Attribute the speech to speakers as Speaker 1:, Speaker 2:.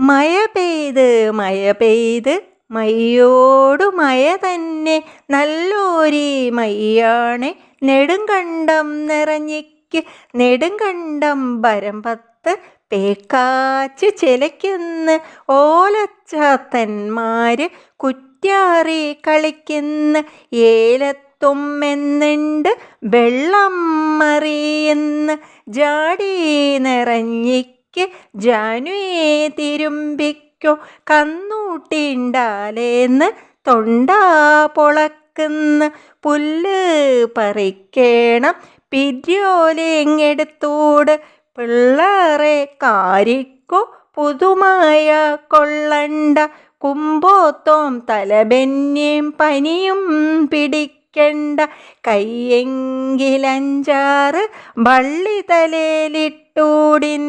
Speaker 1: മഴ പെയ്ത് മഴ പെയ്ത് മയ്യോടു മഴ തന്നെ നല്ലൊരി മയ്യാണ് നെടുങ്കണ്ടം നിറഞ്ഞിക്ക് നെടുങ്കണ്ടം പത്ത് പേക്കാച്ച് ചിലയ്ക്കുന്ന് ഓലച്ചാത്തന്മാർ കുറ്റാറി കളിക്കുന്ന് ഏലത്തുമെന്നുണ്ട് വെള്ളം മറിയുന്ന് ജാടി നിറഞ്ഞിക്ക് ജാനുവേ തിരുമ്പിക്കോ കന്നൂട്ടിണ്ടാലേന്ന് തൊണ്ട പൊളക്കുന്ന് പുല്ല് പറിക്കേണം പിരിയോലെങ്ങെടുത്തൂട് പിള്ളേറെ കാരിക്കോ പുതുമായ കൊള്ളണ്ട കുമ്പോത്തോം തലബെന്നേം പനിയും പിടിക്കണ്ട കയ്യെങ്കിലഞ്ചാറ് വള്ളി തലേലിട്ടൂടിൻ